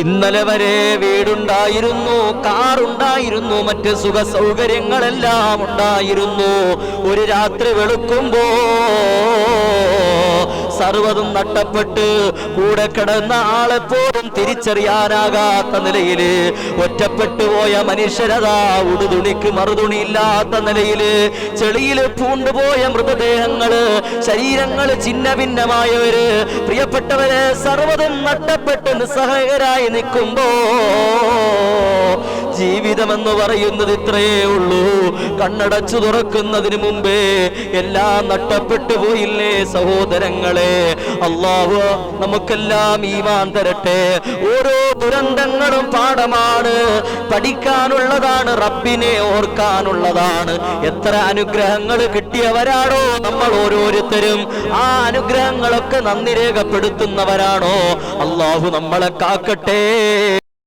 ഇന്നലെ വരെ വീടുണ്ടായിരുന്നു കാറുണ്ടായിരുന്നു മറ്റ് സുഖ സൗകര്യങ്ങളെല്ലാം ഉണ്ടായിരുന്നു. ഒരു രാത്രി വെളുക്കുമ്പോ സർവതും നഷ്ടപ്പെട്ട് കൂടെ കിടന്ന ആളെ പോലും തിരിച്ചറിയാനാകാത്ത നിലയിൽ ഒറ്റപ്പെട്ടു പോയ മനുഷ്യരതാ ഉടുതുണിക്ക് മറുതുണിയില്ലാത്ത നിലയിൽ ചെളിയിൽ പൂണ്ടുപോയ മൃതദേഹങ്ങൾ ശരീരങ്ങൾ ചിന്ന ഭിന്നമായവര് പ്രിയപ്പെട്ടവരെ സർവതും നഷ്ടപ്പെട്ട് നിസ്സഹായരായി നിൽക്കുമ്പോ ജീവിതമെന്ന് പറയുന്നത് ഇത്രയേ ഉള്ളൂ. കണ്ണടച്ചു തുറക്കുന്നതിന് മുമ്പേ എല്ലാം നഷ്ടപ്പെട്ടു പോയില്ലേ സഹോദരങ്ങളെ? അള്ളാഹു നമുക്കെല്ലാം ഈമാൻ തരട്ടെ. ഓരോ ദുരന്തങ്ങളും പാഠമാണ്. പഠിക്കാനുള്ളതാണ് റബ്ബിനെ ഓർക്കാനുള്ളതാണ്. എത്ര അനുഗ്രഹങ്ങൾ കിട്ടിയവരാണോ നമ്മൾ ഓരോരുത്തരും. ആ അനുഗ്രഹങ്ങളൊക്കെ നന്ദി രേഖപ്പെടുത്തുന്നവരാണോ? അള്ളാഹു നമ്മളെ കാക്കട്ടെ.